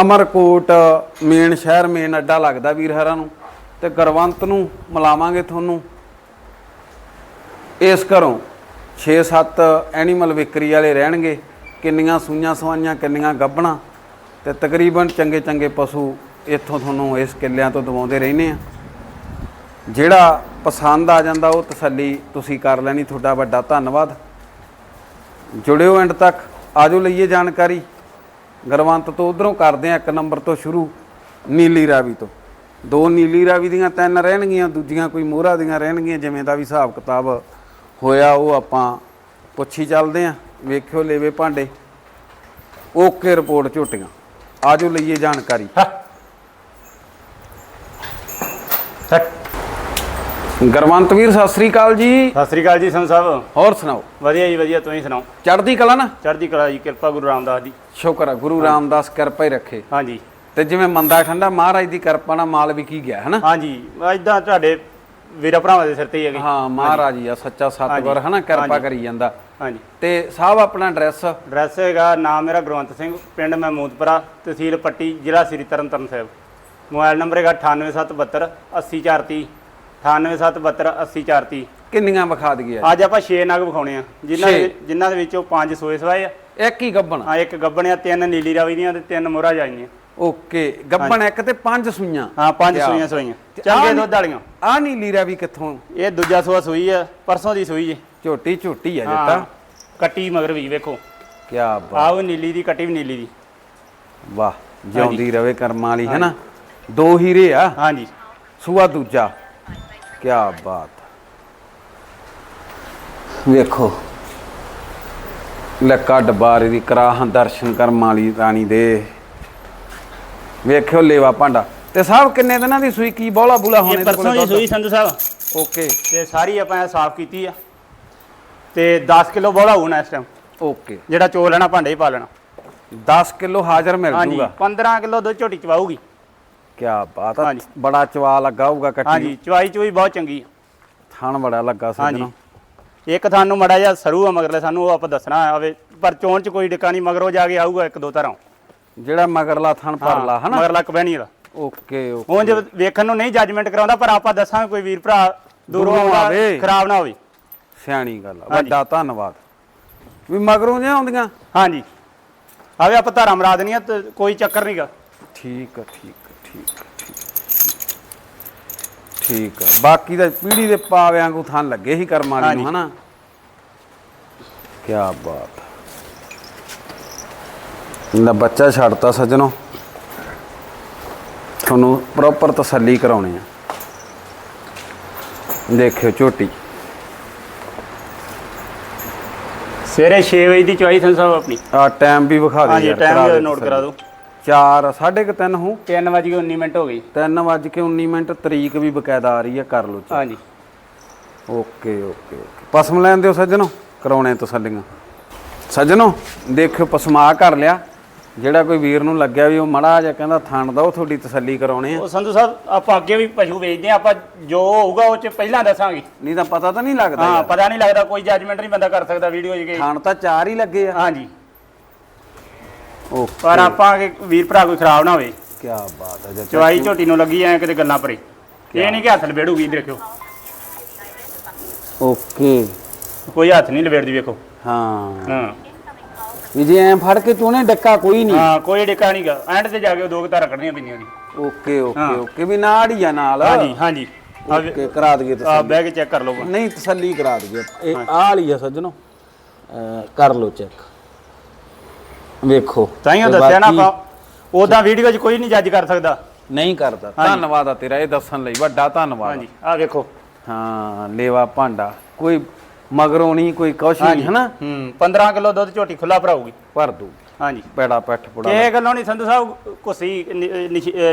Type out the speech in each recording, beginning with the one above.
Amarkot, main ਸ਼ਹਿਰ, main ਅੱਡਾ ਲੱਗਦਾ ਵੀਰ ਹਰਾਂ ਨੂੰ। ਤੇ ਗਰਵੰਤ ਨੂੰ ਮਿਲਾਵਾਂਗੇ ਤੁਹਾਨੂੰ। ਇਸ ਘਰੋਂ 6-7 ਐਨੀਮਲ ਵਿਕਰੀ ਵਾਲੇ ਰਹਿਣਗੇ। ਕਿੰਨੀਆਂ ਸੂਈਆਂ ਸਵਾਈਆਂ, ਕਿੰਨੀਆਂ ਗੱਭਣਾ। ਤੇ ਤਕਰੀਬਨ ਚੰਗੇ ਚੰਗੇ ਪਸ਼ੂ ਇੱਥੋਂ ਤੁਹਾਨੂੰ ਇਸ ਕਿੱਲਿਆਂ ਤੋਂ ਦਵਾਉਂਦੇ ਰਹਿੰਦੇ ਆ। ਜਿਹੜਾ ਪਸੰਦ ਆ ਜਾਂਦਾ ਉਹ ਤਸੱਲੀ ਤੁਸੀਂ ਕਰ ਲੈਣੀ। ਤੁਹਾਡਾ ਵੱਡਾ ਧੰਨਵਾਦ। ਜੁੜਿਓ ਐਂਡ ਤੱਕ। ਆਜੋ ਲਈਏ ਜਾਣਕਾਰੀ। ਗਰਵੰਤ ਤੋਂ ਉਧਰੋਂ ਕਰਦੇ ਆ ਇੱਕ ਨੰਬਰ ਤੋਂ ਸ਼ੁਰੂ, ਨੀਲੀ ਰਾਵੀ ਤੋਂ। ਦੋ ਨੀਲੀ ਰਾਵੀ ਦੀਆਂ ਤਿੰਨ ਰਹਿਣਗੀਆਂ, ਦੂਜੀਆਂ ਕੋਈ ਮੋਹਰਾ ਦੀਆਂ ਰਹਿਣਗੀਆਂ, ਜਿਵੇਂ ਦਾ ਵੀ ਹਿਸਾਬ ਕਿਤਾਬ ਹੋਇਆ ਉਹ ਆਪਾਂ ਪੁੱਛੀ ਚੱਲਦੇ ਆ ਵੇਖਿਓ ਲੇਵੇ ਭਾਂਡੇ। ਓਕੇ ਰਿਪੋਰਟ ਝੋਟੀਆਂ। ਆਜੋ ਲਈਏ ਜਾਣਕਾਰੀ। ਗਰਵੰਤ ਵੀਰ ਸਤਿ ਸ੍ਰੀ ਅਕਾਲ ਜੀ। ਸਤਿ ਸ੍ਰੀ ਅਕਾਲ ਜੀ ਸੰਤ ਸਾਹਿਬ। ਹੋਰ ਸੁਣਾਓ? ਵਧੀਆ ਜੀ ਵਧੀਆ ਤੁਸੀਂ ਸੁਣਾਓ? ਚੜ੍ਹਦੀ ਕਲਾ ਨਾ? ਚੜ੍ਹਦੀ ਕਲਾ ਜੀ ਕਿਰਪਾ ਗੁਰੂ ਰਾਮਦਾਸ ਦੀ। ਸ਼ੁਕਰ ਆ ਗੁਰੂ ਰਾਮਦਾਸ ਕਿਰਪਾ ਹੀ ਰੱਖੇ। ਹਾਂਜੀ। ਤੇ ਜਿਵੇਂ ਮੰਦਾ ਠੰਡਾ ਮਹਾਰਾਜ ਦੀ ਕਿਰਪਾ ਨਾਲ ਮਾਲ ਵੀ ਕੀ ਗਿਆ ਹਨਾ? ਹਾਂਜੀ ਇਦਾਂ ਤੁਹਾਡੇ ਵੀਰਾ ਭਰਾਵਾਂ ਦੇ ਸਿਰ ਤੇ ਹੀ ਹੈਗੇ। ਹਾਂ ਮਹਾਰਾਜ ਹੀ ਆ ਸੱਚਾ ਸਤਿਗੁਰ ਹਨਾ? ਕਿਰਪਾ ਕਰੀ ਜਾਂਦਾ। ਹਾਂਜੀ। ਤੇ ਸਾਹਿਬ ਆਪਣਾ ਐਡਰੈਸ? ਐਡਰੈਸ ਹੈਗਾ ਨਾਮ ਮੇਰਾ ਗੁਰਵੰਤ ਸਿੰਘ ਪਿੰਡ ਮਹਿਮੂਦਪੁਰਾ ਤਹਿਸੀਲ ਪੱਟੀ ਜ਼ਿਲ੍ਹਾ ਸ੍ਰੀ ਤਰਨਤਾਰਨ ਸਾਹਿਬ। ਮੋਬਾਈਲ ਨੰਬਰ ਹੈਗਾ 98772 80430 98772 80430 ਕਿੰਨੀਆਂ ਵਿਖਾ ਦਈਏ? ਅੱਜ ਆਪਾਂ 6 ਨਗ ਵਿਖਾਉਣੇ ਆ। ਜਿਨ੍ਹਾਂ ਛੇ। ਦੇ ਜਿਨ੍ਹਾਂ ਦੇ ਵਿੱਚੋਂ 5 ਸੋਏ ਸਵਾਏ ਆ। ਇੱਕ ਹੀ ਗੱਬਣ। ਹਾਂ ਇੱਕ ਗੱਬਣ ਆ ਤਿੰਨ ਨੀਲੀ ਰਾਵੀ ਦੀਆਂ ਤੇ ਤਿੰਨ ਮੋਹਰਾ ਜਾਈਆਂ। ਓਕੇ ਗੱਬਣ ਇੱਕ ਤੇ ਪੰਜ ਸੂਈਆਂ। ਹਾਂ ਪੰਜ ਕਿਆ? ਸੂਈਆਂ ਚੰਗੇ ਆਹ ਦੁੱਧ ਵਾਲੀਆਂ। ਆ ਨੀ ਲੀਰਾ ਵੀ ਕਿੱਥੋਂ? ਇਹ ਦੂਜਾ ਸੂਆ ਸੂਈ ਆ ਪਰਸੋਂ ਦੀ ਸੂਈ ਜੀ। ਝੋਟੀ ਝੋਟੀ ਆ ਹਾਂ ਜੱਟਾ ਕੱਟੀ ਮਗਰ ਵੀ ਵੇਖੋ। ਕੀ ਬਾਤ। ਆਹ ਵੀ ਨੀਲੀ ਦੀ ਕੱਟੀ ਵੀ ਨੀਲੀ ਦੀ। ਵਾਹ ਜਿਉਂਦੀ ਰਵੇ ਕਰਮਾਂ ਵਾਲੀ ਹੈਨਾ? ਦੋ ਹੀਰੇ ਆ। ਹਾਂਜੀ। ਸੂਆ ਦੂਜਾ। ਕੀ ਬਾਤ। ਵੇਖੋ ਲੱਕਾ ਡਬਾਰੇ ਦੀ ਕਰਾਹਾਂ ਦਰਸ਼ਨ ਕਰਮ ਵਾਲੀ ਰਾਣੀ ਦੇ। ਵੇਖਿਓ ਲੇਵਾ ਭਾਂਡਾ। ਤੇ ਸਾਹਿਬ ਕਿੰਨੇ ਦਿਨਾਂ ਦੀ ਸੂਈ ਕੀ ਬੋਲਾ ਬੂਲਾ ਹੋਣੇ ਇਹ ਪਰਸੋਂ ਦੀ ਸੂਈ ਸੰਧੂ ਸਾਹਿਬ। ਓਕੇ। ਤੇ ਸਾਰੀ ਆਪਾਂ ਇਹ ਸਾਫ਼ ਕੀਤੀ ਆ। ਤੇ 10 ਕਿਲੋ ਬੋਲਾ ਹੋਣਾ ਇਸ ਟਾਈਮ ਓਕੇ। ਜਿਹੜਾ ਚੋ ਲੈਣਾ ਭਾਂਡੇ ਹੀ ਪਾ ਲੈਣਾ। 10 ਕਿਲੋ ਹਾਜ਼ਰ ਮਿਲ ਹਾਂਜੀ ਜੂਗਾ। 15 ਕਿਲੋ ਦੁੱਧ ਝੋਟੀ ਚਵਾਊਗੀ ਕੀ ਬਾਤ ਆ। ਹਾਂਜੀ। ਬੜਾ ਚਵਾ ਲੱਗਾ ਹੋਊਗਾ ਕੱਟੀ ਹਾਂਜੀ ਚਵਾਈ ਚੋਈ ਬਹੁਤ ਚੰਗੀ ਆ। ਥਣ ਬੜਾ ਲੱਗਾ ਹਾਂਜੀ। ਸੱਜਣੋ ਇੱਕ ਤੁਹਾਨੂੰ ਮੜਾ ਜਿਹਾ ਸਰੂ ਆ ਮਗਰਲੇ ਸਾਨੂੰ ਉਹ ਆਪਾਂ ਦੱਸਣਾ ਆਵੇ ਪਰ ਚੋਣ ਚ ਕੋਈ ਡਿੱਕਾ ਨਹੀਂ ਮਗਰੋਂ ਜਾ ਕੇ ਆਊਗਾ ਇੱਕ ਦੋ ਧਾਰਾਂ ਜਿਹੜਾ ਮਗਰਲਾ ਥਣ ਪਰਲਾ ਹਨਾ? ਮਗਰਲਾ ਕਬੈਣੀ ਦਾ ਓਕੇ ਓਕੇ। ਉਂਝ ਵੇਖਣ ਨੂੰ ਨਹੀਂ ਜੱਜਮੈਂਟ ਕਰਾਉਂਦਾ ਪਰ ਆਪਾਂ ਦੱਸਾਂਗੇ ਕੋਈ ਵੀਰ ਭਰਾ ਦੂਰੋਂ ਦੂਰੋਂ ਆਉਂਦਾ ਆਵੇ। ਖਰਾਬ ਨਾ ਹੋਵੇ। ਸਿਆਣੀ ਗੱਲ ਆ। ਵੱਡਾ ਧੰਨਵਾਦ। ਵੀ ਮਗਰੋਂ ਜਿਹਾ ਆਉਂਦੀਆਂ? ਹਾਂਜੀ। ਆਵੇ ਆਪਾਂ ਧਾਰਾਂ ਮਰਾ ਦੇਣੀਆਂ ਤੇ ਕੋਈ ਚੱਕਰ ਨਹੀਂਗਾ ਠੀਕ ਆ ਠੀਕ ਆ। ਠੀਕ ਠੀਕ ਆ, ਬਾਕੀ ਦਾ ਪੀੜੀ ਦੇ ਪਾਵੇ ਵਾਂਗੂ ਥਾਂ ਲੱਗੇ ਹੀ ਕਰਮ ਵਾਲੀ ਨੂੰ। ਹਨਾ? ਕੀ ਬਾਤ। ਨਾ ਬੱਚਾ ਛੱਡਤਾ ਸੱਜਣੋ। ਤੁਹਾਨੂੰ ਪ੍ਰੋਪਰ ਤਸੱਲੀ ਕਰਾਉਣੀ ਆ। ਦੇਖਿਓ ਝੋਟੀ। ਸਵੇਰੇ 6 ਵਜੇ ਦੀ ਚੁਆਈ ਸੰਤ ਸਾਹਿਬ ਆਪਣੀ। ਆ ਟਾਈਮ ਵੀ ਵਿਖਾ ਦੇ ਹਾਂਜੀ ਟਾਈਮ ਨੋਟ ਕਰਾ ਦਿਓ। 4 3:30 ਹੂੰ। 3 ਵਜੇ 19 ਮਿੰਟ ਹੋ ਗਈ 3 ਵੱਜ ਕੇ 19 ਮਿੰਟ ਤਰੀਕ ਵੀ ਬਕਾਇਦਾ ਆ ਰਹੀ ਹੈ ਕਰ ਲਓ। ਹਾਂਜੀ। Okay okay okay. ਪਸਮ ਲੈਣ ਦਿਓ ਸੱਜਣੋ ਕਰਾਉਣੇ ਤਸੱਲੀਆਂ। ਸੱਜਣੋ ਦੇਖਿਓ ਪਸਮਾ ਕਰ ਲਿਆ। ਜਿਹੜਾ ਕੋਈ ਵੀਰ ਨੂੰ ਲੱਗਿਆ ਵੀ ਉਹ ਮੜਾ ਜਿਹਾ ਕਹਿੰਦਾ ਥਣ ਦਾ ਉਹ ਤੁਹਾਡੀ ਤਸੱਲੀ ਕਰਾਉਣੇ ਆ। ਉਹ ਸੰਧੂ ਸਾਹਿਬ ਆਪਾਂ ਅੱਗੇ ਵੀ ਪਸ਼ੂ ਵੇਚਦੇ ਆ ਆਪਾਂ ਜੋ ਹੋਊਗਾ ਉਹ ਚ ਪਹਿਲਾਂ ਦੱਸਾਂਗੇ। ਨਹੀਂ ਤਾਂ ਪਤਾ ਤਾਂ ਨਹੀਂ ਲੱਗਦਾ ਹਾਂ ਯਾਰ। ਪਤਾ ਨਹੀਂ ਲੱਗਦਾ ਕੋਈ ਜੱਜਮੈਂਟ ਨਹੀਂ ਬੰਦਾ ਕਰ ਸਕਦਾ ਵੀਡੀਓ ਕਿ। ਥਣ ਤਾਂ ਚਾਰ ਹੀ ਲੱਗੇ ਆ। ਹਾਂਜੀ। ਪਰ ਆਪਾਂ ਕਿ ਵੀਰ ਭਰਾ ਕੋਈ ਖਰਾਬ ਨਾ ਹੋਵੇ। ਕੀ ਬਾਤ ਹੈ ਜੀ ਚਵਾਈ ਝੋਟੀ ਨੂੰ ਲੱਗੀ ਐ ਕਿਤੇ ਗੱਲਾਂ ਭਰੇ ਇਹ ਨਹੀਂ ਕਿ ਹੱਥ ਲਬੇੜੂਗੀ ਦੇਖਿਓ। ਓਕੇ। ਕੋਈ ਹੱਥ ਨਹੀਂ ਲਬੇੜਦੀ ਵੇਖੋ। ਹਾਂ। ਹਾਂ। ਵੀ ਜੇ ਐਂ ਫੜ ਕੇ ਚੋਣੇ ਡੱਕਾ ਕੋਈ ਨਹੀਂ। ਹਾਂ ਕੋਈ ਡਿੱਕਾ ਨਹੀਂਗਾ ਐਂਡ ਤੇ ਜਾ ਕੇ ਦੋ ਘਤਾਰਾਂ ਕੱਢਣੀਆਂ ਪੈਂਦੀਆਂ ਨੇ। Okay okay. ਓਕੇ। ਵੀ ਨਾਲ ਹੀ ਆ ਨਾਲ। ਹਾਂਜੀ ਹਾਂਜੀ। ਆ ਓਕੇ ਕਰਾ ਦਈਏ ਆ ਤਸੱਲੀ। ਬਹਿ ਕੇ ਚੈੱਕ ਕਰ ਲਓ। ਨਹੀਂ ਤਸੱਲੀ ਕਰਾ ਦਈਏ। ਇਹ ਆਹ ਵਾਲੀ ਆ ਸੱਜਣੋ। ਕਰ ਲਓ ਚੈੱਕ। ਵੇਖੋ। ਤਾਈਓ ਤੇ ਦੱਸਿਆ ਨਾ ਬਾਕੀ ਆਪਾਂ ਉਦਾਂ ਵੀਡੀਓ 'ਚ ਕੋਈ ਨਹੀਂ ਜੱਜ ਕਰ ਸਕਦਾ। ਨਹੀਂ ਕਰਦਾ। ਧੰਨਵਾਦ ਆ ਤੇਰਾ ਇਹ ਦੱਸਣ ਲਈ। ਵੱਡਾ ਧੰਨਵਾਦ ਹਾਂਜੀ ਆ ਵੇਖੋ। ਹਾਂ ਲੇਵਾ ਭਾਂਡਾ। ਕੋਈ ਮਗਰੋਂ ਨਹੀਂ ਕੋਈ ਕੁਛ ਨਹੀਂ ਹਨਾ? ਹੂੰ 15 ਕਿਲੋ ਦੁੱਧ ਝੋਟੀ ਖੁੱਲਾ ਭਰਾਊਗੀ। ਭਰ ਦੂ ਹਾਂਜੀ। ਪੈੜਾ ਪੈਠ ਪੁੜਾ ਕਿਸੇ ਗੱਲੋਂ ਨਹੀਂ ਸੰਧੂ ਸਾਹਿਬ ਕੁਸੀ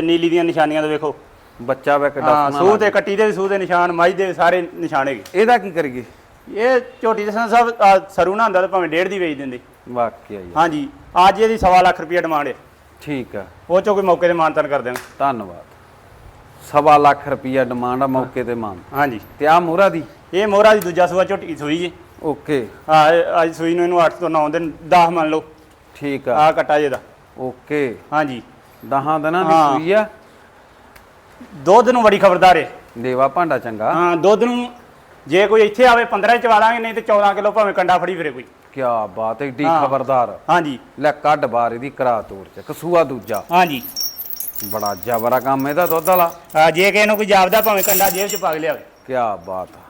ਨੀਲੀ ਦੀਆਂ ਨਿਸ਼ਾਨੀਆਂ ਤੋਂ ਵੇਖੋ। ਬੱਚਾ ਵੇ ਕਿੱਡਾ ਹਾਂ ਸੋਹਣਾ ਸੂਹ ਤੇ ਕੱਟੀ ਦੇ ਵੀ ਸੂਹ ਦੇ ਨਿਸ਼ਾਨ ਮਾਈ ਦੇ ਸਾਰੇ ਨਿਸ਼ਾਨ ਹੈਗੇ। ਇਹਦਾ ਕੀ ਕਰੀਏ? ਇਹ ਝੋਟੀ ਦੇ ਸੰਧੂ ਸਾਹਿਬ ਆਹ ਸਰੂ ਨਾ ਹੁੰਦਾ ਤਾਂ ਭਾਵੇਂ ਡੇਢ ਦੀ ਵੇਚ ਦਿੰਦੇ। ਵਾਕਿਆ ਹੀ ਹਾਂਜੀ ਅੱਜ ਇਹਦੀ ਸਵਾ ਲੱਖ ਰੁਪਏ ਡਿਮਾਂਡ ਹੈ ਠੀਕ ਆ। ਉਹ ਚੋਂ ਕੋਈ ਮੌਕੇ ਤੇ ਮਾਨਤਨ ਕਰ ਦੇਣ। ਧੰਨਵਾਦ। ਸਵਾ ਲੱਖ ਰੁਪਈਆ ਡਿਮਾਂਡ ਆ ਮੌਕੇ ਤੇ ਮਾਨ। ਹਾਂਜੀ। ਤੇ ਆ ਮੋਹਰਾ ਦੀ? ਇਹ ਮੋਹਰਾ ਦੀ ਦੂਜਾ ਸੂਆ ਝੋਟੀ ਸੂਈ ਜੀ। ਓਕੇ। ਆ ਅੱਜ ਸੂਈ ਨੂੰ ਇਹਨੂੰ 8 ਤੋਂ 9 ਦਿਨ 10 ਮੰਨ ਲਓ। ਠੀਕ ਆ। ਆ ਕੱਟਾ ਜੇ ਦਾ ਓਕੇ। ਹਾਂਜੀ। ਦਹਾਂ ਦਿਨਾਂ ਦੀ ਹਾਂ। ਸੂਈ ਆ? ਦੁੱਧ ਨੂੰ ਬੜੀ ਖਬਰਦਾਰ ਹੈ ਦੇਵਾ ਭਾਂਡਾ ਚੰਗਾ। ਹਾਂ ਦੁੱਧ ਨੂੰ ਜੇ ਕੋਈ ਇੱਥੇ ਆਵੇ 15 ਚ ਵਾਲਾਂਗੇ ਨਹੀਂ ਤੇ 14 ਕਿਲੋ ਭਾਵੇਂ ਕੰਡਾ ਫੜੀ ਫਿਰੇ ਕੋਈ। ਕੀ ਬਾਤ ਹੈ ਹਾਂ। ਖਬਰਦਾਰ। ਹਾਂਜੀ। ਲੈ ਕੱਢ ਬਾਰ ਇਹਦੀ ਕਰਾ ਤੋੜ ਚ ਕਸੂਆ ਦੂਜਾ। ਹਾਂਜੀ। ਬੜਾ ਜਬਰਾ ਕੰਮ ਇਹਦਾ ਦੁੱਧ ਵਾਲਾ। ਆ ਜੇ ਕਿਸੇ ਨੂੰ ਕੋਈ ਜਾਪਦਾ ਭਾਵੇਂ ਕੰਡਾ ਜੇਬ ਚ ਪਾ ਕੇ ਲਿਆਵੇ। ਕੀ ਬਾਤ ਆ।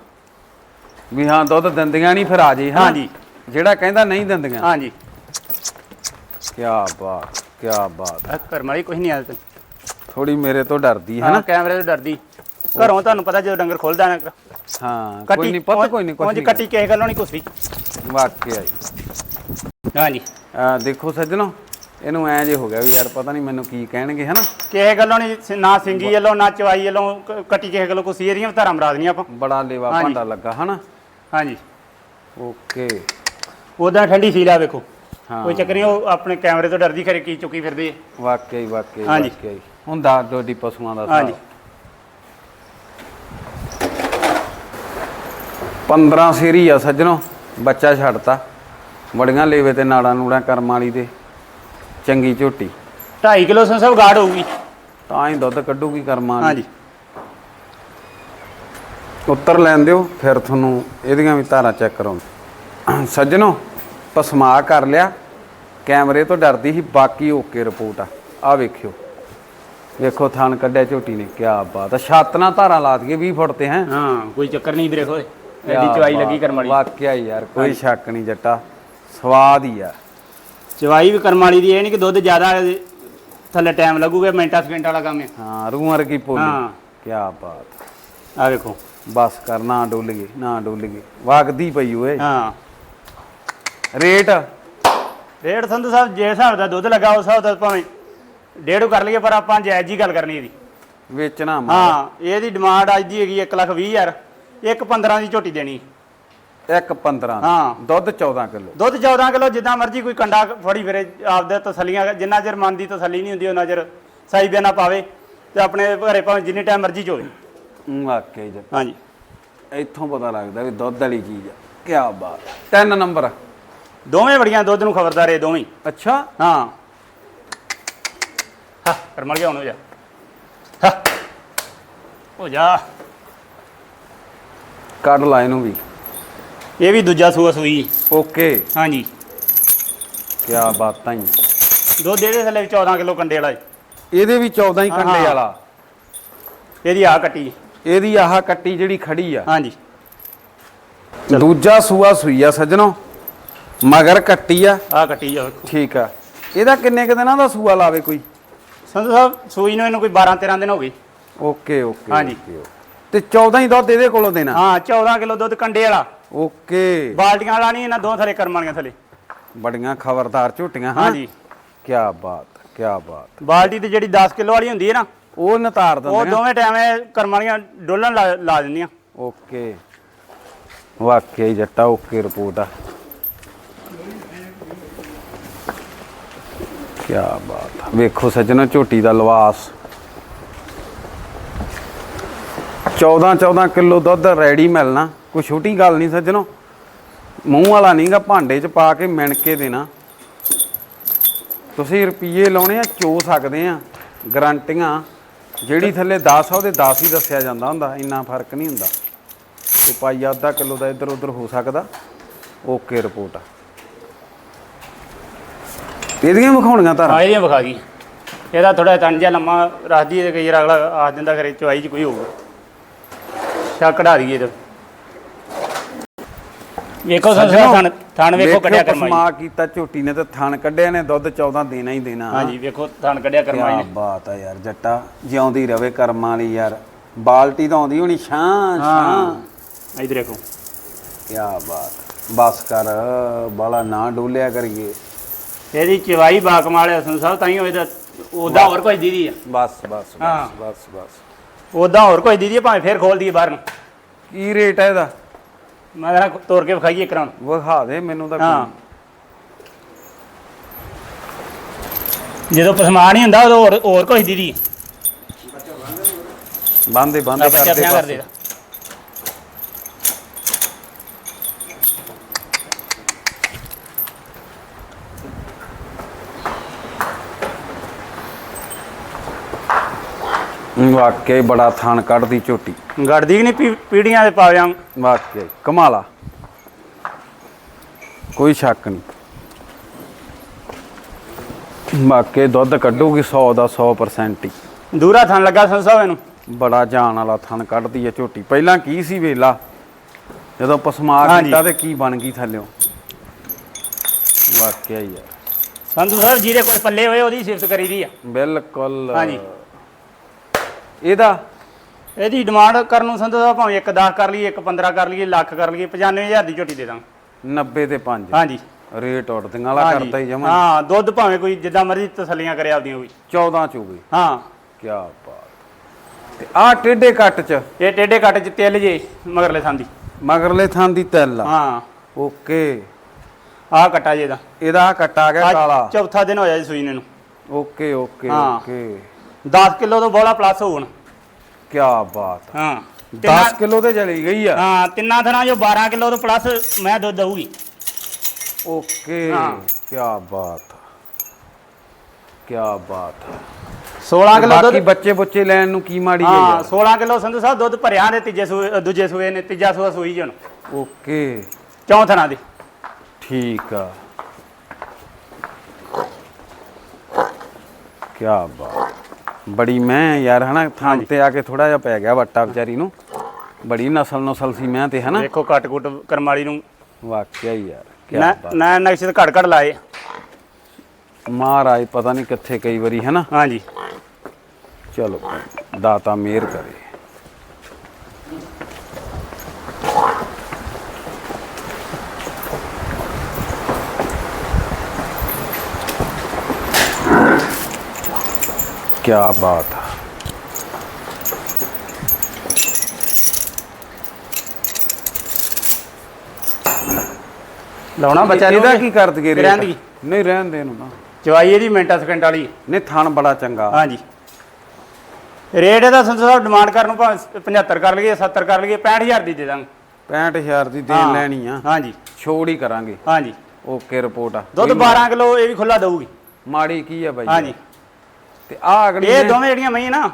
ਵੀ ਹਾਂ ਦੁੱਧ ਦਿੰਦੀਆਂ ਨਹੀਂ ਫਿਰ ਆ ਜੀ ਹਾਂ। ਹਾਂਜੀ। ਜਿਹੜਾ ਕਹਿੰਦਾ ਨਹੀਂ ਦਿੰਦੀਆਂ। ਹਾਂਜੀ। ਕੀ ਬਾਤ ਕੀ ਬਾਤ। ਆ ਘਰ ਮਾਰੀ ਕੁਝ ਨਹੀਂ ਆਇਆ ਥੋੜੀ ਮੇਰੇ ਤੋਂ ਡਰਦੀ ਹੈ ਹਾਂ ਨਾ। ਕੈਮਰੇ ਤੋਂ ਡਰਦੀ। ਘਰੋਂ ਤੁਹਾਨੂੰ ਪਤਾ ਜਦੋਂ ਡੰਗਰ ਖੁੱਲਦਾ ਨਾ ਹਾਂ ਕੋਈ ਨਹੀਂ ਪਤਾ ਕੋਈ ਨਹੀਂ ਕੋਈ ਕੱਟੀ ਕਿਸੇ ਗੱਲੋਂ ਨਹੀਂ ਕੁਛ ਵੀ। ਵਾਕਿਆ ਹੀ ਹਾਂਜੀ। ਆ ਦੇਖੋ ਸੱਜਣੋ ਇਹਨੂੰ ਐ ਜੇ ਹੋ ਗਿਆ ਵੀ ਯਾਰ ਪਤਾ ਨਹੀਂ ਮੈਨੂੰ ਕੀ ਕਹਿਣਗੇ ਹਨਾ? ਕਿਸੇ ਗੱਲੋਂ ਨਹੀਂ ਨਾ ਸਿੰਗੀ ਵੱਲੋਂ ਨਾ ਚਵਾਈ ਵੱਲੋਂ ਕੱਟੀ ਕਿਸੇ ਗੱਲੋਂ ਕੁਛ ਇਹਦੀਆਂ ਧਾਰਾਂ ਮਰਾ ਦੇਣੀਆਂ ਆਪਾਂ। ਬੜਾ ਲੇਵਾ। ਭਾਂਡਾ ਲੱਗਾ ਹਨਾ? ਹਾਂਜੀ। ਓਕੇ। ਉਦਾਂ ਠੰਡੀ ਫੀਲ ਆ ਵੇਖੋ। ਹਾਂ। ਕੋਈ ਚੱਕਰ ਨਹੀਂ ਉਹ ਆਪਣੇ ਕੈਮਰੇ ਤੋਂ ਡਰਦੀ ਖਰੇ ਕੀ ਚੁੱਕੀ ਫਿਰਦੀ ਹੈ। ਵਾਕਿਆ ਹੀ ਵਾਕਿਆ ਹੀ ਹਾਂਜੀ। ਵਾਕਿਆ ਹੀ ਹੁੰਦਾ ਡੋਡੀ ਪਸ਼ੂਆਂ ਦਾ ਹਾਂਜੀ। 15 ਸੀਰੀ ਆ ਸੱਜਣੋ ਬੱਚਾ ਛੱਡਤਾ। ਬੜੀਆਂ ਲੇਵੇ ਤੇ ਨਾੜਾਂ ਨੂੜਾਂ ਕਰਮ ਵਾਲੀ ਦੇ ਚੰਗੀ ਝੋਟੀ। 2.5 ਕਿਲੋ ਸੰਸਬ ਗਾੜ ਹੋਊਗੀ। ਤਾਂ ਹੀ ਦੁੱਧ ਕੱਢੂਗੀ ਕਰਮਾਂ ਵਾਲੀ। ਹਾਂਜੀ। ਉੱਤਰ ਲੈਣ ਦਿਓ ਫਿਰ ਤੁਹਾਨੂੰ ਇਹਦੀਆਂ ਵੀ ਧਾਰਾਂ ਚੈੱਕ ਕਰਾਉਂ ਸੱਜਣੋ ਪਸਮਾ ਕਰ ਲਿਆ। ਕੈਮਰੇ ਤੋਂ ਡਰਦੀ ਸੀ ਬਾਕੀ ਓਕੇ ਰਿਪੋਰਟ ਆ। ਆ ਵੇਖਿਓ। ਵੇਖੋ ਥਣ ਕੱਢਿਆ ਝੋਟੀ ਨੇ ਕੀ ਬਾਤ ਆ। ਛੱਤ ਨਾਲ ਧਾਰਾਂ ਲਾ ਦਈਏ 20 ਫੁੱਟ ਤੇ ਹੈ। ਹਾਂ ਕੋਈ ਚੱਕਰ ਨਹੀਂ ਵੀਰੇ ਹੋਏ ਐਡੀ ਚਵਾਈ ਲੱਗੀ ਕਰਮ ਵਾਲੀ। ਵਾਕਿਆ ਹੀ ਯਾਰ ਕੋਈ ਸ਼ੱਕ ਨਹੀਂ ਜੱਟਾ ਸਵਾਦ ਹੀ ਆ। ਚਵਾਈ ਵੀ ਕਰਮ ਵਾਲੀ ਦੀ ਇਹ ਨਹੀਂ ਕਿ ਦੁੱਧ ਜ਼ਿਆਦਾ ਥੱਲੇ ਟਾਈਮ ਲੱਗੂਗਾ ਮਿੰਟਾਂ ਸਕਿੰਟ ਵਾਲਾ ਕੰਮ ਹੈ ਹਾਂ ਰੂਹ ਵਰਗੀ ਪੋਲੀ ਹਾਂ। ਕੀ ਬਾਤ। ਆ ਵੇਖੋ। ਬਸ ਕਰ ਨਾ ਡੁੱਲ ਗਏ ਨਾ ਡੁੱਲ ਗਏ ਵਗਦੀ ਪਈ ਓਏ। ਹਾਂ। ਰੇਟ? ਰੇਟ ਸੰਧੂ ਸਾਹਿਬ ਜੇ ਹਿਸਾਬ ਦਾ ਦੁੱਧ ਲੱਗਾ ਉਸ ਹਿਸਾਬ ਦਾ ਭਾਵੇਂ ਡੇਢ ਕਰ ਲਈਏ ਪਰ ਆਪਾਂ ਜਾਇਜ਼ ਹੀ ਗੱਲ ਕਰਨੀ ਇਹਦੀ। ਵੇਚਣਾ। ਹਾਂ ਇਹਦੀ ਡਿਮਾਂਡ ਅੱਜ ਦੀ ਹੈਗੀ 1 ਲੱਖ 20 ਹਜ਼ਾਰ। ਇੱਕ 15 ਦੀ ਝੋਟੀ ਦੇਣੀ। ਇੱਕ 15 ਦਾ। ਹਾਂ। ਦੁੱਧ 14 ਕਿਲੋ? ਦੁੱਧ 14 ਕਿਲੋ ਜਿੱਦਾਂ ਮਰਜ਼ੀ ਕੋਈ ਕੰਡਾ ਫੜੀ ਫਿਰੇ ਆਪਦੇ ਤਸੱਲੀਆਂ ਜਿੰਨਾ ਚਿਰ ਮਨ ਦੀ ਤਸੱਲੀ ਨਹੀਂ ਹੁੰਦੀ ਉਹਨਾਂ ਚਿਰ ਸਾਈ ਬਿਆਨਾ ਪਾਵੇ ਤੇ ਆਪਣੇ ਘਰੇ ਭਾਵੇਂ ਜਿੰਨੀ ਟਾਈਮ ਮਰਜ਼ੀ ਚੋਵੇ। ਵਾਕਈ ਜੱਟ ਹਾਂਜੀ। ਇੱਥੋਂ ਪਤਾ ਲੱਗਦਾ ਵੀ ਦੁੱਧ ਵਾਲੀ ਚੀਜ਼ ਆ। ਕੀ ਬਾਤ। ਤਿੰਨ ਨੰਬਰ। ਦੋਵੇਂ ਬੜੀਆਂ ਦੁੱਧ ਨੂੰ ਖਬਰਦਾਰ ਇਹ ਦੋਵੇਂ। ਹੀ। ਅੱਛਾ। ਹਾਂ। ਹਾਂ ਕਰਮਲ ਗਿਆ ਹੁਣ ਹੋ ਜਾ। ਹਾਂ। ਹੋ ਜਾ। ਕੱਢ ਲਾ ਇਹਨੂੰ ਵੀ। ਇਹ ਵੀ ਦੂਜਾ ਸੂਆ ਸੂਈ। ਓਕੇ। ਹਾਂਜੀ। ਕੀ ਬਾਤਾਂ ਹੀ ਦੁੱਧ ਇਹਦੇ ਥੱਲੇ 14 ਕਿਲੋ ਕੰਡੇ ਵਾਲਾ। ਇਹਦੇ ਵੀ 14 ਹੀ ਕੰਡੇ। ਵਾਲਾ। ਇਹਦੀ ਆ ਕੱਟੀ। ਇਹਦੀ ਆਹ ਕੱਟੀ ਜਿਹੜੀ ਖੜੀ ਆ। ਹਾਂਜੀ। ਦੂਜਾ ਸੂਆ ਸੂਈ ਆ ਸੱਜਣੋ। ਮਗਰ ਕੱਟੀ ਆ। ਆ ਕੱਟੀ ਆ ਠੀਕ ਆ। ਇਹਦਾ ਕਿੰਨੇ ਕੁ ਦਿਨਾਂ ਦਾ ਸੂਆ ਲਾਵੇ ਕੋਈ? ਸੰਧੂ ਸਾਹਿਬ ਸੂਈ ਨੂੰ ਇਹਨੂੰ ਕੋਈ 12 13 ਦਿਨ ਹੋ ਗਏ। ਓਕੇ ਓਕੇ ਹਾਂਜੀ। ਤੇ 14 ਹੀ ਦੁੱਧ ਇਹਦੇ ਕੋਲੋਂ ਦੇਣਾ। ਹਾਂ 14 ਕਿਲੋ ਦੁੱਧ ਕੰਡੇ ਵਾਲਾ। ਓਕੇ। ਬਾਲਟੀਆਂ ਵਾਲਾ ਨਹੀਂ ਇਹਨਾਂ ਦੋ ਥੱਲੇ ਕਰਮਾਂੀਆਂ ਥੱਲੇ। ਬੜੀਆਂ ਖਬਰਦਾਰ ਝੋਟੀਆਂ ਹਾਂ ਹਾਂਜੀ ਕੀ ਬਾਤ ਕੀ ਬਾਤ। ਬਾਲਟੀ ਤੇ ਜਿਹੜੀ 10 ਕਿਲੋ ਵਾਲੀ ਹੁੰਦੀ ਹੈ ਨਾ ਉਹ ਨਤਾਰ ਉਹ ਦਿੰਦੇ ਆ ਦੋਵੇਂ ਟਾਈਮ ਕਰਮਾਂੀਆਂ ਡੋਲਣ ਲਾ ਦਿੰਦੀਆਂ। ਓਕੇ। ਵਾਕਿਆ ਹੀ ਜੱਟਾ ਓਕੇ ਰਿਪੋਰਟ ਆ। ਕੀ ਬਾਤ। ਵੇਖੋ ਸੱਜਣੋ ਝੋਟੀ ਦਾ ਲਵਾਸ। 14 14 ਕਿਲੋ ਦੁੱਧ ਰੈਡੀ ਮਿਲਣਾ। ਕੋਈ ਛੋਟੀ ਗੱਲ ਨਹੀਂ ਸੱਜਣੋ। ਮੂੰਹ ਵਾਲਾ ਨਹੀਂਗਾ ਭਾਂਡੇ 'ਚ ਪਾ ਕੇ ਮਿਣ ਕੇ ਦੇਣਾ। ਤੁਸੀਂ ਰੁਪਏ ਲਾਉਣੇ ਆ, ਚੋ ਸਕਦੇ ਆ। ਗਰੰਟੀਆਂ। ਜਿਹੜੀ ਥੱਲੇ 10 ਆ, ਉਹਦੇ 10 ਹੀ ਦੱਸਿਆ ਜਾਂਦਾ ਹੁੰਦਾ। ਇੰਨਾ ਫ਼ਰਕ ਨਹੀਂ ਹੁੰਦਾ। ਤੇ ਪਾਈ ਅੱਧਾ ਕਿਲੋ ਦਾ ਇੱਧਰ ਉੱਧਰ ਹੋ ਸਕਦਾ। ਓਕੇ, ਰਿਪੋਰਟ ਆ। ਇਹਦੀਆਂ ਵਿਖਾਉਣੀਆਂ ਤਾਂ। ਹਾਂ, ਇਹਦੀਆਂ ਵਿਖਾ ਗਈ। ਇਹਦਾ ਥੋੜਾ ਤਣ ਜਿਹਾ ਲੰਮਾ ਰੱਖਦੀ ਹੈ ਕਈ ਵਾਰ ਅਗਲਾ ਆ ਦਿੰਦਾ ਖਰੇ ਚਵਾਈ ਚ ਕੋਈ ਹੋਊਗਾ। ਸ਼ਾ ਕਢਾ ਦਈਏ ਤੇ ਵੇਖੋ ਸੰਸਾ ਥਣ ਥਣ ਵੇਖੋ ਕੱਢਿਆ ਕਰਮਾਈ। ਮਾ ਕੀਤਾ ਝੋਟੀ ਨੇ ਤੇ ਥਣ ਕੱਢਿਆ ਨੇ ਦੁੱਧ 14 ਦੇਣਾ ਹੀ ਦੇਣਾ। ਹਾਂਜੀ ਵੇਖੋ ਥਣ ਕੱਢਿਆ ਕਰਮਾਈ ਕੀ ਨੇ ਬਾਤ ਆ ਯਾਰ ਜੱਟਾ ਜਿਉਂਦੀ ਰਵੇ ਕਰਮਾਂ ਵਾਲੀ ਯਾਰ। ਬਾਲਟੀ ਤਾਂ ਆਉਂਦੀ ਹੋਣੀ ਛਾਂ ਛਾਂ। ਇਧਰ ਦੇਖੋ ਕੀ ਬਾਤ ਬਸ ਕਰ ਬਾਲਾ ਨਾ ਡੋਲਿਆ ਕਰੀਏ। ਇਹਦੀ ਚਵਾਈ ਬਾਕਮਾਲ ਹੈ ਸੰਤ ਸਾਹਿਬ ਤਾਂ ਹੀ ਇਹਦਾ ਉਦਾਂ ਹੋਰ ਕੋਈ ਦੀਦੀ ਆ। ਬਸ ਬਸ। ਬਸ ਬਸ ਬਸ। ਉਦਾਂ ਹੋਰ ਕੋਈ ਦੀਦੀ ਭਾਵੇਂ ਫੇਰ ਖੋਲ ਦਈਏ ਬਾਹਰ ਨੂੰ। ਕੀ ਰੇਟ ਹੈ ਇਹਦਾ? ਮੈਂ ਜਰਾ ਤੋੜ ਕੇ ਵਿਖਾਈਏ ਕਰਾਂ ਵਿਖਾ ਦੇ ਮੈਨੂੰ ਤਾਂ ਹਾਂ। ਜਦੋਂ ਪਸਮਾਨ ਹੀ ਹੁੰਦਾ ਉਦੋਂ ਹੋਰ ਹੋਰ ਕੋਈ ਦੀਦੀ। ਬੰਦੇ ਬੰਦੇ ਬੱਚਾ ਕਰਦੇ ਪਿਆ ਕਰ ਪਾਸੇ। ਦੇ ਵਾਕਈ ਬੜਾ ਥਾਨ ਕੱਢਦੀ ਝੋਟੀ। ਗੜਦੀ ਕਿ ਨਹੀਂ ਪੀ- ਪੀੜੀਆਂ ਦੇ ਪਾਵਿਆਂ ਵਾਕਈ ਕਮਾਲਾ ਕੋਈ ਸ਼ੱਕ ਨਹੀਂ। ਵਾਕਈ ਦੁੱਧ ਕੱਢੂਗੀ 100 ਦਾ 100% ਹੀ। ਦੂਰਾ ਥਣ ਲੱਗਾ ਸੰਤ ਸਾਹਿਬ ਇਹਨੂੰ? ਬੜਾ ਜਾਨ ਵਾਲਾ ਥਣ ਕੱਢਦੀ ਹੈ ਝੋਟੀ। ਪਹਿਲਾਂ ਕੀ ਸੀ ਵੇਲਾ? ਜਦੋਂ ਪਸਮਾ ਹਾਂਜੀ। ਕੀਤਾ ਤੇ ਕੀ ਬਣ ਗਈ ਥੱਲਿਓ? ਵਾਕਿਆ ਹੀ ਆ। ਸੰਤ ਸਾਹਿਬ ਜਿਹਦੇ ਕੋਲ ਪੱਲੇ ਹੋਏ ਉਹਦੀ ਸਿਫਤ ਕਰੀਦੀ ਆ। ਬਿਲਕੁਲ। ਹਾਂਜੀ। ਇਹਦਾ? ਇਹਦੀ ਡਿਮਾਂਡ ਕਰਨ ਨੂੰ ਸੰਤ ਸਾਹਿਬ ਭਾਵੇਂ ਇੱਕ 10 ਕਰ ਲਈਏ ਇੱਕ 15 ਕਰ ਲਈਏ ਲੱਖ ਕਰ ਲਈਏ 95000 ਦੀ ਝੋਟੀ ਦੇ ਦਾਂਗੇ। 90 ਤੇ 5 ਹਾਂਜੀ। ਰੇਟ ਉੱਡਦੀਆਂ ਵਾਲਾ ਹਾਂਜੀ। ਕਰਦਾ ਹੀ ਜਮਾ ਹਾਂ। ਦੁੱਧ ਭਾਵੇਂ ਕੋਈ ਜਿੱਦਾਂ ਮਰਜ਼ੀ ਤਸੱਲੀਆਂ ਕਰੇ ਆਪਦੀਆਂ ਵੀ 14 ਚੋਗੇ ਹਾਂ ਕੀ ਬਾਤ। ਤੇ ਆ ਟੇਡੇ ਕੱਟ ਚ। ਇਹ ਟੇਡੇ ਕੱਟ ਚ ਤਿਲ ਜੇ ਮਗਰਲੇ ਥਾਂ ਦੀ। ਮਗਰਲੇ ਥਾਂ ਦੀ ਤਿਲ ਆ। ਹਾਂ। ਓਕੇ। ਆਹ ਕੱਟਾ ਜੇ ਦਾ ਇਹਦਾ ਆਹ ਕੱਟ ਆ ਗਿਆ ਕਾਲਾ। ਚੌਥਾ ਦਿਨ ਹੋਇਆ ਜੀ ਸੂਈ ਨੇ ਨੂੰ ਓਕੇ ਓਕੇ ਹਾਂ। ਓਕੇ। 10 ਕਿਲੋ ਤੋਂ ਬੋਲਾ ਪਲੱਸ ਹੋਣ। ਕੀ ਬਾਤ। ਹਾਂ। 10 ਕਿਲੋ ਤੇ ਚਲੀ ਗਈ ਆ। ਹਾਂ ਤਿੰਨਾਂ ਥਣਾ ਜੋ 12 ਕਿਲੋ ਤੋਂ ਪਲੱਸ ਮੈਂ ਦੁੱਧ ਦਊਗੀ। ਓਕੇ ਹਾਂ। ਕੀ ਬਾਤ। ਕੀ ਬਾਤ। 16 ਕਿਲੋ ਬਾਕੀ ਦੁੱਧ ਬੱਚੇ ਬੱਚੇ ਲੈਣ ਨੂੰ ਕੀ ਮਾੜੀ ਹੈ ਹਾਂ ਯਾਰ 16 ਕਿਲੋ ਸੰਧੂ ਸਾਹਿਬ ਦੁੱਧ ਭਰਿਆ ਨੇ ਤੀਜੇ ਸੂਏ ਅ, ਦੂਜੇ ਸੂਏ ਨੇ ਤੀਜਾ ਸੂਆ ਸੂਈ ਜਣ ਓਕੇ। ਚੌਂ ਥਣਾ ਦੀ। ਠੀਕ ਆ। ਕੀ ਬਾਤ। ਬੜੀ ਮੈਂ ਯਾਰ ਹਨਾ ਥਾਂ। ਤੇ ਆ ਕੇ ਥੋੜਾ ਜਿਹਾ ਪੈ ਗਿਆ ਵੱਟਾ ਵਿਚਾਰੀ ਨੂੰ। ਬੜੀ ਨਸਲ ਨਸਲ ਸੀ ਮੈਂ ਤੇ ਹਨਾ। ਦੇਖੋ ਕੱਟ ਕੁੱਟ ਕਰਮਾਲੀ ਨੂੰ। ਵਾਕਿਆ ਹੀ ਯਾਰ ਨਾ ਬਾਤ। ਨਾ ਨਕਸ਼ੇ ਘੜ ਘੜ ਲਾਏ। ਮਹਾਰਾਜ ਪਤਾ ਨਹੀਂ ਕਿੱਥੇ ਕਈ ਵਾਰੀ ਹਨਾ। ਹਾਂਜੀ। ਚਲੋ ਦਾਤਾ ਮਿਹਰ ਕਰੇ। ਕੀ ਬਾਤ ਹੈ ਲਾਉਣਾ ਬੱਚਾ ਇਹਦਾ ਕੀ ਕਰ ਦਗੇ ਰਹਿਣ ਦੀ। ਨਹੀਂ ਰਹਿਣ ਦੇ ਨਾ। ਚਵਾਈ ਇਹਦੀ ਮਿੰਟਾਂ ਸਕਿੰਟ ਵਾਲੀ। ਨਹੀਂ ਥਣ ਬੜਾ ਚੰਗਾ। ਹਾਂਜੀ। ਰੇਟ ਇਹਦਾ ਸੰਧੂ ਸਾਹਿਬ ਡਿਮਾਂਡ ਕਰਨ ਨੂੰ ਭਾਵੇਂ 75 ਕਰ ਲਈਏ 70 ਕਰ ਲਈਏ 65000 ਦੀ ਦੇ ਦਾਂਗੇ। 65000 ਦੀ ਦੇਣ। ਲੈਣੀ ਆ। ਹਾਂਜੀ। ਛੋੜ ਹੀ ਕਰਾਂਗੇ। ਹਾਂਜੀ। ਓਕੇ ਰਿਪੋਰਟ ਆ। ਦੁੱਧ ਕੋਈ 12 ਕਿਲੋ ਇਹ ਵੀ ਖੁੱਲਾ ਦਊਗੀ। ਮਾੜੀ ਕੀ ਆ ਬਾਈ। ਹਾਂਜੀ। ਤੇ ਆ ਅਗਲੀ ਇਹ ਦੋਵੇਂ ਜਿਹੜੀਆਂ ਮਈਆਂ ਨਾ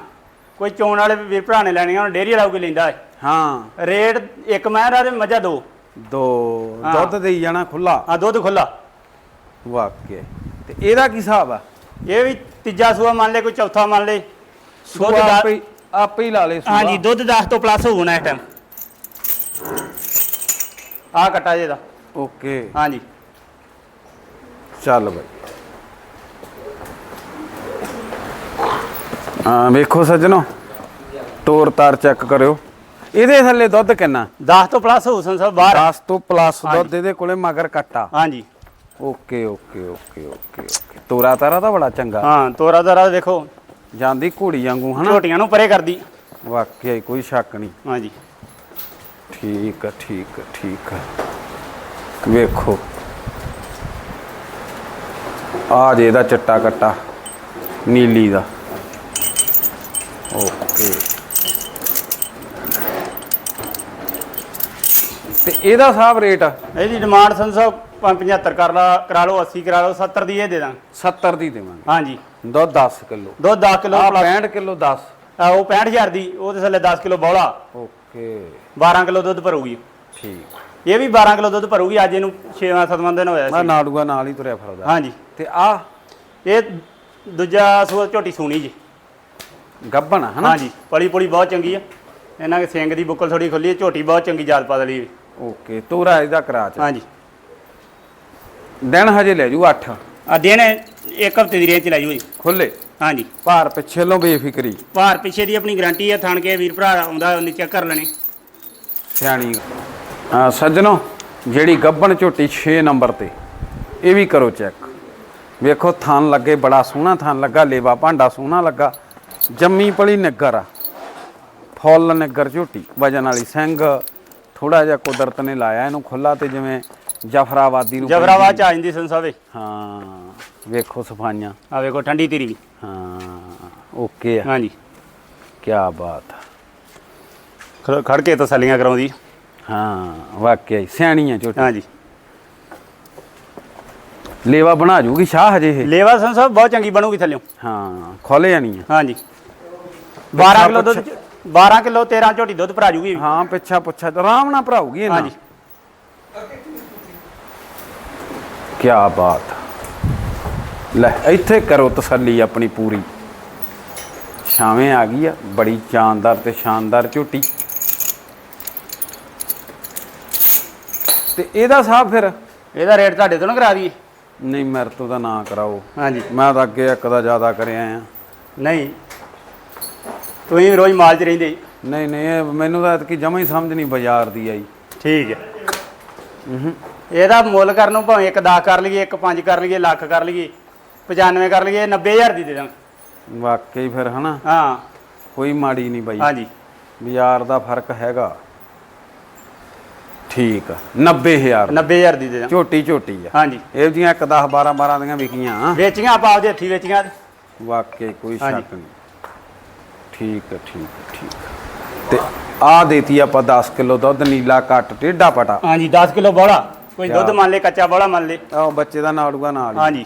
ਕੋਈ ਚੋਣ ਵਾਲੇ ਵੀਰ ਭਰਾ ਨੇ ਲੈਣੀਆਂ ਹੁਣ ਡੇਰੀ ਵਾਲਾ ਕੋਈ ਲੈਂਦਾ ਹੈ। ਹਾਂ। ਰੇਟ ਇੱਕ ਮੈਂ ਦਾ ਤੇ ਮੱਝਾ ਦੋ। ਦੋ। ਦੁੱਧ ਦੇਈ ਜਾਣਾ ਖੁੱਲਾ ਆ ਦੁੱਧ ਖੁੱਲਾ ਵਾਕਿਆ। ਤੇ ਇਹਦਾ ਕੀ ਹਿਸਾਬ ਆ? ਇਹ ਵੀ ਤੀਜਾ ਸੂਆ ਮੰਨ ਲੈ ਕੋਈ ਚੌਥਾ ਮੰਨ ਲੈ। ਸੂਆ ਦਾ- ਆਪੇ ਹੀ- ਆਪੇ ਹੀ ਲਾ ਲੇ ਸੂਆ। ਹਾਂਜੀ ਦੁੱਧ 10 ਤੋਂ ਪਲੱਸ ਹੋਣਾ ਇਸ ਟਾਈਮ ਆ ਕਟਾ ਜੇ ਦਾ। ਓਕੇ। ਹਾਂਜੀ। ਚੱਲ ਬਾਈ। ਹਾਂ ਵੇਖੋ ਸੱਜਣੋ। ਤੋਰ ਤਾਰ ਚੈੱਕ ਕਰਿਓ। ਇਹਦੇ ਥੱਲੇ ਦੁੱਧ ਕਿੰਨਾ? 10 ਤੋਂ ਪਲੱਸ ਹੋ ਸੰਸਾ ਬਾਹਰ 10 ਤੋਂ ਪਲੱਸ। ਦੁੱਧ ਇਹਦੇ ਕੋਲੇ ਮਗਰ ਕੱਟਾ। ਹਾਂਜੀ। Okay okay okay okay okay. ਤੋਰਾ ਤਾਰਾ ਤਾਂ ਬੜਾ ਚੰਗਾ। ਹਾਂ ਤੋਰਾ ਤਾਰਾ ਦੇਖੋ ਜਾਂਦੀ ਘੋੜੀ ਵਾਂਗੂ ਹਨਾ? ਝੋਟੀਆਂ ਨੂੰ ਪਰੇ ਕਰਦੀ। ਵਾਕਿਆ ਹੀ ਕੋਈ ਸ਼ੱਕ ਨਹੀਂ। ਹਾਂਜੀ। ਠੀਕ ਆ ਠੀਕ ਆ ਠੀਕ ਆ। ਵੇਖੋ। ਆ ਜੇ ਇਹਦਾ ਚਿੱਟਾ ਕੱਟਾ ਨੀਲੀ ਦਾ। ਓਕੇ ਤੇ ਇਹਦਾ ਸਾਹਿਬ ਰੇਟ ਇਹਦੀ ਡਿਮਾਂਡ ਸੰਸਾ 75 ਕਰ ਲਾ ਕਰਾ ਲਓ 80 ਕਰਾ ਲਓ 70 ਦੀ ਇਹ ਦੇ ਦਾਂ 70 ਦੀ ਦੇਵਾਂਗੇ। ਹਾਂਜੀ। ਦੁੱਧ 10 ਕਿਲੋ। ਦੁੱਧ 10 ਕਿਲੋ ਆ ਪਲੱਸ 65 ਕਿਲੋ 10 ਆ ਉਹ 65000 ਦੀ ਉਹਦੇ ਥੱਲੇ 10 ਕਿਲੋ ਬੌਲਾ। ਓਕੇ। 12 ਕਿਲੋ ਦੁੱਧ ਭਰੂਗੀ। ਠੀਕ। ਇਹ ਵੀ 12 ਕਿਲੋ ਦੁੱਧ ਭਰੂਗੀ ਅੱਜ ਇਹਨੂੰ 6ਵਾਂ 7ਵਾਂ ਦਿਨ ਹੋਇਆ ਮੈਂ ਸੀ। ਨਾੜੂਆ ਨਾਲ ਹੀ ਤੁਰਿਆ ਫਿਰਦਾ। ਹਾਂਜੀ। ਤੇ ਆ ਇਹ ਦੂਜਾ ਸੂਆ ਝੋਟੀ ਸੂਣੀ ਜੀ। ਗੱਬਣ ਆ, ਹਨਾ? ਹਾਂਜੀ ਪਲੀ ਪੁਲੀ ਬਹੁਤ ਚੰਗੀ ਆ। ਇਹਨਾਂ ਦੇ ਸਿੰਘ ਦੀ ਬੁੱਕਲ ਥੋੜੀ ਖੁੱਲੀ ਹੈ ਝੋਟੀ ਬਹੁਤ ਚੰਗੀ ਜਾਤ ਪਤਲੀ ਓਕੇ ਤੋਰਾ ਇਹਦਾ ਕਰਾ ਚ। ਹਾਂਜੀ। ਦਿਨ ਹਜੇ ਲੈ ਜੂ 8 ਆ ਦਿਨ ਇੱਕ ਹਫ਼ਤੇ ਦੀ ਰੇਂਜ ਚ ਲੈ ਜੂ ਜੀ। ਖੁੱਲੇ ਹਾਂਜੀ। ਭਾਰ ਪਿੱਛੇ ਲੋ ਬੇਫਿਕਰੀ। ਭਾਰ ਪਿੱਛੇ ਦੀ ਆਪਣੀ ਗਾਰੰਟੀ ਹੈ ਥਾਣ ਕੇ ਵੀਰ ਭਰਾ ਆਉਂਦਾ ਉਹਨੇ ਚੈੱਕ ਕਰ ਲੈਣੇ। ਸਿਆਣੀ। ਆ ਸੱਜਣੋ ਜਿਹੜੀ ਗੱਬਣ ਝੋਟੀ 6 ਨੰਬਰ ਤੇ ਇਹ ਵੀ ਕਰੋ ਚੈੱਕ। ਵੇਖੋ ਥਣ ਲੱਗੇ ਬੜਾ ਸੋਹਣਾ ਥਣ ਲੱਗਾ ਲੇਵਾ ਭਾਂਡਾ ਸੋਹਣਾ ਲੱਗਾ। ਜੰਮੀ ਪਲੀ ਨਿੱਗਰ ਆ। ਫੁੱਲ ਨਿੱਗਰ ਝੋਟੀ ਵਜਨ ਵਾਲੀ ਸਿੰਘ। ਥੋੜਾ ਜਿਹਾ ਕੁਦਰਤ ਨੇ ਲਾਇਆ ਇਹਨੂੰ ਖੁੱਲਾ ਤੇ ਜਿਵੇਂ ਜਫਰਾਬਾਦੀ ਨੂੰ ਜਬਰਾਬਾਦ ਚ ਆ ਜਾਂਦੀ ਸੰਸਾਵੇ ਹਾਂ ਵੇਖੋ ਸਫਾਈਆਂ। ਆ ਵੇਖੋ ਠੰਡੀ ਵੀ। ਹਾਂ ਓਕੇ ਆ। ਹਾਂਜੀ। ਕੀ ਬਾਤ ਆ। ਖੜ ਕੇ ਤਸੱਲੀਆਂ ਕਰਾਉਂਦੀ। ਹਾਂ ਵਾਕਿਆ ਹੀ ਸਿਆਣੀ ਆ ਝੋਟੀ ਹਾਂਜੀ। ਲੇਵਾ ਬਣਾ ਜੂਗੀ ਸ਼ਾਹ ਹਜੇ ਇਹ? ਲੇਵਾ ਸੰਸਾਬ ਬਹੁਤ ਚੰਗੀ ਬਣੂਗੀ ਥੱਲਿਓ। ਹਾਂ ਖੋਲੇ ਜਾਣੀ ਆ। ਹਾਂਜੀ। 12 ਕਿਲੋ ਦੁੱਧ 12 ਕਿਲੋ 13 ਝੋਟੀ ਦੁੱਧ ਭਰਾ ਜੂਗੀ ਹਾਂ ਪਿੱਛਾ ਪੁੱਛਾ ਆਰਾਮ ਨਾਲ ਭਰਾਉਗੀ ਇਹਨਾਂ। ਹਾਂਜੀ। ਕੀ ਬਾਤ। ਲੈ ਇੱਥੇ ਕਰੋ ਤਸੱਲੀ ਆਪਣੀ ਪੂਰੀ। ਛਾਵੇਂ ਆ ਗਈ ਆ ਬੜੀ ਸ਼ਾਨਦਾਰ ਤੇ ਸ਼ਾਨਦਾਰ ਝੋਟੀ। ਤੇ ਇਹਦਾ ਸਾਹ ਫਿਰ? ਇਹਦਾ ਰੇਟ ਤੁਹਾਡੇ ਤੋਂ ਨਾ ਕਰਾ ਦਈਏ। ਨਹੀਂ ਮੇਰੇ ਤੋਂ ਤਾਂ ਨਾ ਕਰਾਓ। ਹਾਂਜੀ। ਮੈਂ ਤਾਂ ਅੱਗੇ ਇੱਕ ਦਾ ਜ਼ਿਆਦਾ ਕਰਿਆ ਆ। ਨਹੀਂ ਤੁਸੀਂ ਵੀ ਰੋਜ਼ ਮਾਲ 'ਚ ਰਹਿੰਦੇ ਜੀ। ਨਹੀਂ ਨਹੀਂ ਇਹ ਮੈਨੂੰ ਤਾਂ ਕਿ ਜਮਾ ਹੀ ਸਮਝ ਨਹੀਂ ਬਾਜ਼ਾਰ ਦੀ ਆਈ। ਠੀਕ ਹੈ। ਇਹਦਾ ਮੁੱਲ ਕਰਨ ਨੂੰ ਭਾਵੇਂ ਇੱਕ 10 ਕਰ ਲਈਏ ਇੱਕ 5 ਕਰ ਲਈਏ ਲੱਖ ਕਰ ਲਈਏ 95 ਕਰ ਲਈਏ 90000 ਦੀ ਦੇ ਦਾਂਗੇ। ਵਾਕਈ ਫਿਰ ਹਨਾ? ਹਾਂ। ਕੋਈ ਮਾੜੀ ਨਹੀਂ ਬਾਈ। ਹਾਂਜੀ। ਬਾਜ਼ਾਰ ਦਾ ਫ਼ਰਕ ਹੈਗਾ। ਠੀਕ ਆ। 90000 90000 ਦੀ ਦੇ ਦਾਂਗੇ। ਝੋਟੀ ਝੋਟੀ ਆ। ਹਾਂਜੀ। ਇਹ ਜੀਆਂ ਇੱਕ 10 12 12 ਦੀਆਂ ਵਿਕੀਆਂ। ਵੇਚੀਆਂ ਆਪਾਂ ਆਪਦੇ ਹੱਥੀ ਵੇਚੀਆਂ। ਵਾਕਈ ਕੋਈ। ਸ਼ੱਕ ਨਹੀਂ। ਠੀਕ ਹੈ ਠੀਕ ਹੈ ਠੀਕ ਹੈ। ਤੇ ਆ ਦੇਤੀ ਆਪਾਂ 10 ਕਿਲੋ ਦੁੱਧ ਨੀਲਾ ਕੱਟ ਟੇਡਾ ਪਟਾ। ਹਾਂਜੀ 10 ਕਿਲੋ ਬੋਲਾ ਕੋਈ ਦੁੱਧ ਕਿਆ? ਮੰਨ ਲੇ ਕੱਚਾ ਬੋਲਾ ਮੰਨ ਲੇ ਆਹ ਬੱਚੇ ਦਾ ਨਾੜੂਗਾ ਨਾਲ ਹੀ। ਹਾਂਜੀ।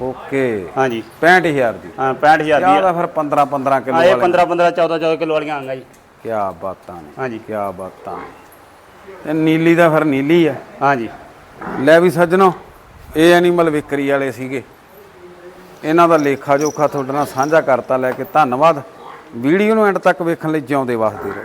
ਓਕੇ। ਹਾਂਜੀ। 65000 ਦੀ। ਹਾਂ 65000 ਯਾਰ ਦੀ ਦਾ ਫਿਰ 15 15 ਕਿਲੋ ਆ ਇਹ ਵਾਲੇ। 15 15 14 14 ਕਿਲੋ ਵਾਲੀਆਂ ਆਂਗਾ ਜੀ। ਕੀ ਬਾਤਾਂ ਨੇ। ਹਾਂਜੀ। ਕੀ ਬਾਤਾਂ ਨੇ। ਇਹ ਨੀਲੀ ਦਾ ਫਿਰ ਨੀਲੀ ਆ। ਹਾਂਜੀ। ਲੈ ਵੀ ਸੱਜਣੋ ਇਹ ਐਨੀਮਲ ਵਿਕਰੀ ਵਾਲੇ ਸੀਗੇ। ਇਹਨਾਂ ਦਾ ਲੇਖਾ ਜੋਖਾ ਤੁਹਾਡੇ ਨਾਲ ਸਾਂਝਾ ਕਰਤਾ ਲੈ ਕੇ ਧੰਨਵਾਦ। ਵੀਡੀਓ ਨੂੰ ਐਂਡ ਤੱਕ ਵੇਖਣ ਲਈ ਜਿਉਂਦੇ ਵਸਦੇ ਰਹੋ।